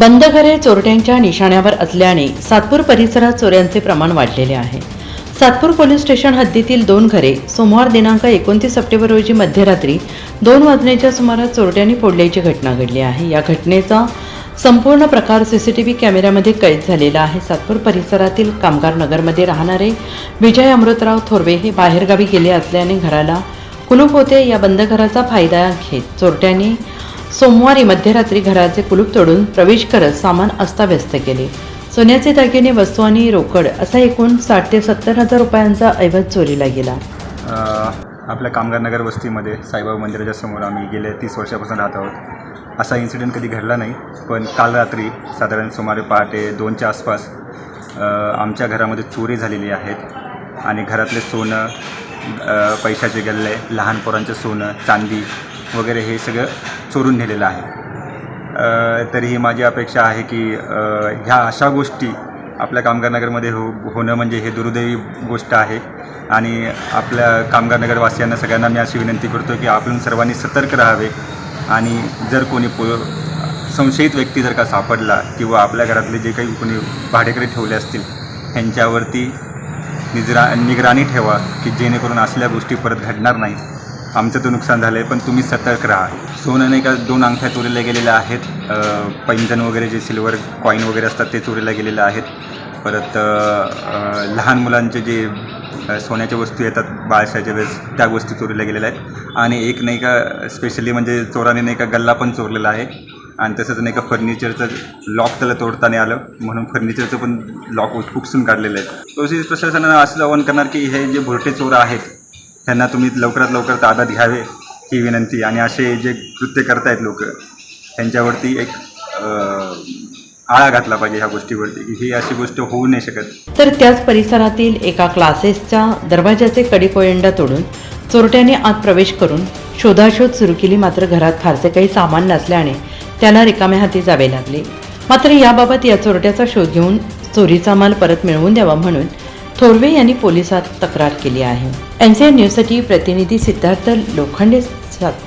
बंद घरे चोरट्यांच्या निशाण्यावर असल्याने सातपूर परिसरात चोऱ्यांचे प्रमाण वाढलेले आहे. सातपूर पोलीस स्टेशन हद्दीतील दोन घरे सोमवार दिनांक एकोणतीस सप्टेंबर रोजी मध्यरात्री दोन वाजण्याच्या सुमारास चोरट्यांनी फोडल्याची घटना घडली आहे. या घटनेचा संपूर्ण प्रकार सी सी टी व्ही कॅमेऱ्यामध्ये कैद झालेला आहे. सातपूर परिसरातील कामगार नगरमध्ये राहणारे विजय अमृतराव थोरवे हे बाहेरगावी गेले असल्याने घराला कुलूप होते. या बंद घराचा फायदा घेत चोरट्यांनी सोमवारी मध्यरात्री घराचे कुलूप तोडून प्रवेश करत सामान अस्ताव्यस्त केले. सोन्याचे दागिने वस्तू आणि रोकड असा एकूण साठ ते सत्तर हजार रुपयांचा ऐवज चोरीला गेला. आपल्या कामगार नगर वस्तीमध्ये साईबाबा मंदिराच्या समोर आम्ही गेले तीस वर्षापासून राहत आहोत. असा इन्सिडेंट कधी घडला नाही पण काल रात्री साधारण सुमारे पहाटे दोनच्या आसपास आमच्या घरामध्ये चोरी झालेली आहेत आणि घरातले सोनं पैशाचे गल्ले लहान पोरांचं सोनं चांदी वगैरे हे सगळं चोरून नेलेलं आहे. तरीही माझी अपेक्षा आहे की ह्या अशा गोष्टी आपल्या कामगार नगरमध्ये हो होणं म्हणजे हे दुर्दैवी गोष्ट आहे. आणि आपल्या कामगार नगरवासियांना सगळ्यांना मी अशी विनंती करतो की आपण सर्वांनी सतर्क राहावे. आणि जर कोणी पो संशयित व्यक्ती जर का सापडला किंवा आपल्या घरातले जे काही कोणी भाडेकरी ठेवले असतील ह्यांच्यावरती निजरा निगराणी ठेवा की जेणेकरून असल्या गोष्टी परत घडणार नाहीत. आमचं तर नुकसान झालं आहे पण तुम्ही सतर्क राहा. सोनं नाही का दोन अंगठ्या चोरीला गेलेल्या आहेत. अ, पैंजण वगैरे जे सिल्वर कॉईन वगैरे असतात ते चोरीला गेलेले आहेत. परत लहान मुलांचे जे सोन्याच्या वस्तू येतात बाळशाच्या वेळेस त्या गोष्टी चोरीला गेलेल्या आहेत. आणि एक नाही का स्पेशली म्हणजे चोराने नाही का गल्ला पण चोरलेला आहे. आणि तसंच नाही का फर्निचरचं लॉक त्याला तोडताना आलं. म्हणून फर्निचरचं पण लॉक उपसून काढलेलं आहे. तसेच प्रशासनानं असं आवाहन करणार की हे जे भुरटे चोर आहेत त्यांना तुम्ही लवकरात लवकर ताब्यात घ्यावे ही विनंती. आणि असे जे कृत्य करतायत लोक त्यांच्यावरती एक आळा घातला पाहिजे ह्या गोष्टीवरती की ही अशी गोष्ट होऊ नाही शकत. तर त्याच परिसरातील एका क्लासेसच्या दरवाजाचे कडीकोयंडा तोडून चोरट्याने आत प्रवेश करून शोधाशोध सुरू केली. मात्र घरात फारसे काही सामान नसल्याने त्याला रिकाम्या हाती जावे लागले. मात्र याबाबत या चोरट्याचा शोध घेऊन चोरीचा माल परत मिळवून द्यावा म्हणून थोरवे यांनी पोलिसात तक्रार केली आहे. एन सी न्यूजसाठी प्रतिनिधी सिद्धार्थ लोखंडे सात